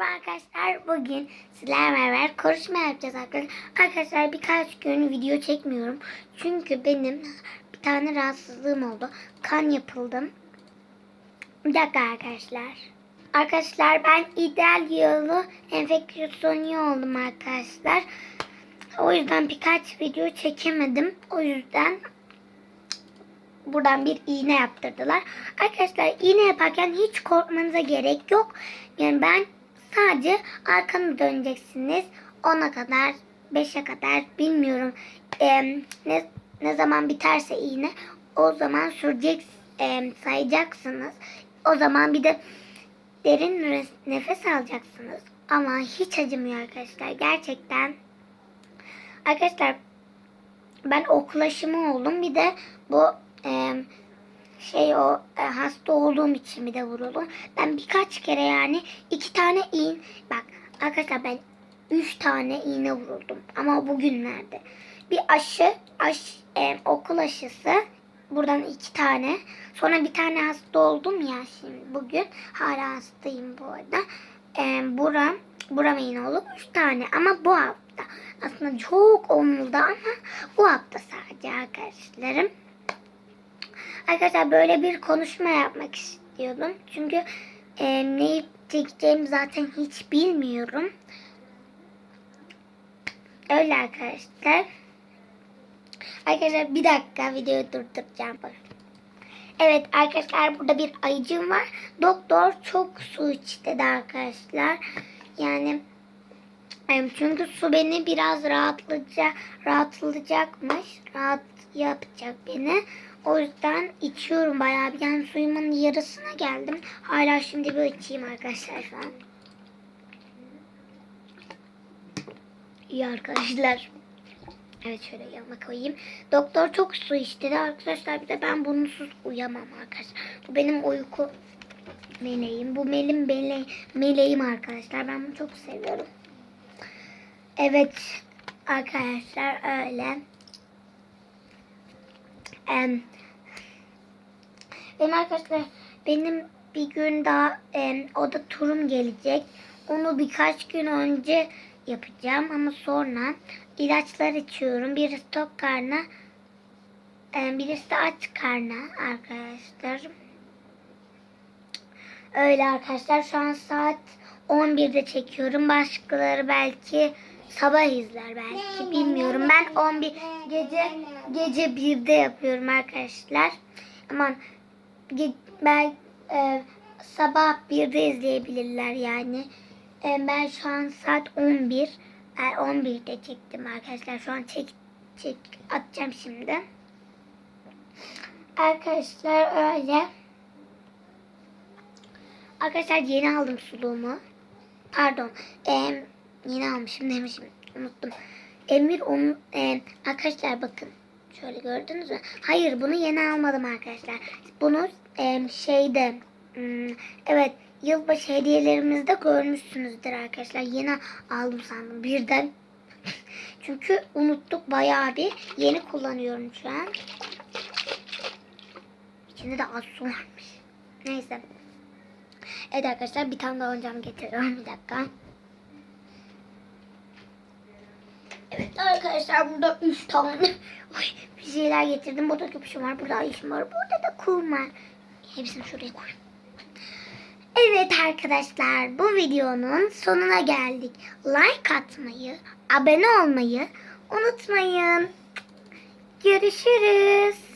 Merhaba arkadaşlar. Bugün sizlerle beraber konuşma yapacağız arkadaşlar. Arkadaşlar birkaç gün video çekmiyorum. Çünkü benim bir tane rahatsızlığım oldu. Kan yapıldım. Bir dakika arkadaşlar. Arkadaşlar ben ideal yolu enfeksiyonu oldum arkadaşlar. O yüzden birkaç video çekemedim. O yüzden buradan bir iğne yaptırdılar. Arkadaşlar iğne yaparken hiç korkmanıza gerek yok. Yani ben sadece arkanı döneceksiniz. 10'a kadar, 5'e kadar bilmiyorum. Ee, ne, ne zaman biterse iğne o zaman sürecek e, sayacaksınız. O zaman bir de derin nefes- alacaksınız. Ama hiç acımıyor arkadaşlar. Gerçekten. Arkadaşlar ben okul aşımı oldum. Bir de bu e, şey o e, hasta olduğum için bir de vuruldum. Ben birkaç kere yani iki tane iğne bak arkadaşlar ben üç tane iğne vuruldum. Ama bugünlerde bir aşı aş, e, okul aşısı buradan iki tane sonra bir tane hasta oldum ya şimdi bugün hala hastayım bu arada. E, buram buram iğne olup üç tane ama bu hafta aslında çok oldu ama bu hafta sadece arkadaşlarım. Arkadaşlar böyle bir konuşma yapmak istiyordum. Çünkü e, neyi çekeceğimi zaten hiç bilmiyorum. Öyle arkadaşlar. Arkadaşlar bir dakika videoyu durduracağım. Evet arkadaşlar burada bir ayıcım var. Doktor çok su iç dedi arkadaşlar. Yani em, çünkü su beni biraz rahatlayacak, rahatlayacakmış. Rahat yapacak beni. O yüzden içiyorum bayağı bir. Yani suyumun yarısına geldim. Hala şimdi bir içeyim arkadaşlar şu an. İyi arkadaşlar. Evet şöyle yanına koyayım. Doktor çok su içti de arkadaşlar bir de ben bunsuz uyamam arkadaşlar. Bu benim uyku meleğim. Bu benim mele meleğim arkadaşlar. Ben bunu çok seviyorum. Evet arkadaşlar öyle. Em, benim arkadaşlar benim bir gün daha em, oda turum gelecek. Onu birkaç gün önce yapacağım ama sonra ilaçlar içiyorum. Birisi tok karnı, em, birisi de aç karnı arkadaşlar. Öyle arkadaşlar şu an saat 11'de çekiyorum. Başkaları belki sabah izler belki bilmiyorum. Ben 11 gece gece 1'de yapıyorum arkadaşlar. Aman ben e, sabah 1'de izleyebilirler yani. E, ben şu an saat 11. Ben 11'de çektim arkadaşlar. Şu an çek çek atacağım şimdi. Arkadaşlar öyle. Arkadaşlar yeni aldım suluğumu. Pardon. Em, yeni almışım demişim. Unuttum. Emir onu em, arkadaşlar bakın. Şöyle gördünüz mü? Hayır bunu yeni almadım arkadaşlar. Bunu em, şeyde hmm, evet yılbaşı hediyelerimizde görmüşsünüzdür arkadaşlar. Yeni aldım sandım birden. Çünkü unuttuk bayağı bir. Yeni kullanıyorum şu an. İçinde de az su varmış. Neyse. Evet arkadaşlar bir tane daha oyuncağımı getiriyorum. Bir dakika. Evet arkadaşlar burada 3 tane bir şeyler getirdim. Burada köpüşüm var. Burada ayışım var. Burada da kum var. Hepsini şuraya koy. Evet arkadaşlar bu videonun sonuna geldik. Like atmayı, abone olmayı unutmayın. Görüşürüz.